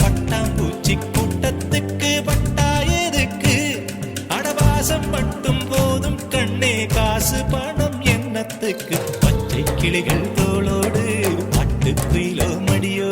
பட்டாம்பூச்சி கூட்டத்துக்கு பட்டாயதுக்கு அடவாசம் மட்டும் போதும் கண்ணே காசு பணம் எண்ணத்துக்கு பச்சை கிளிகள் தோளோடு பட்டு குயிலோ மடியோ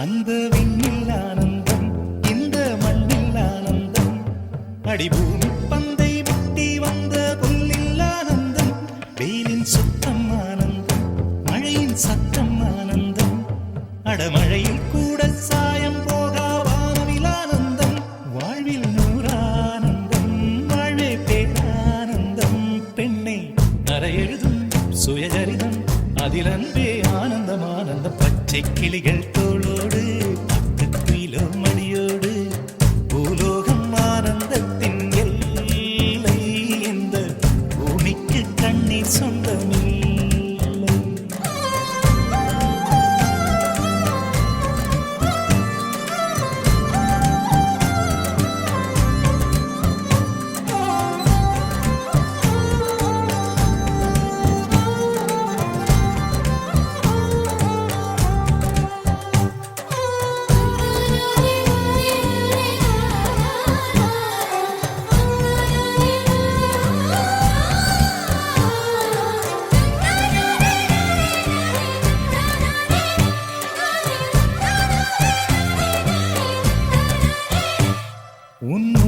அந்த விண்ணில் ஆனந்தம் இந்த மண்ணில் ஆனந்தம். அடிபூமி பந்தை முட்டி வந்த புல்லில் ஆனந்தம். வெயிலின் சுத்தம் ஆனந்தம் மழையின் சத்தம் ஆனந்தம். அடமழையில் கூட சாயம் போகா வானவில் ஆனந்தம். வாழ்வில் நூறானந்தம் வாழ்வே பேரானந்தம். பெண்ணை அறையெழுதும் சுயசரிதம் அதில் அன்பே ஆனந்தம். ஆனந்தம் பச்சை கிளிகள் தோ un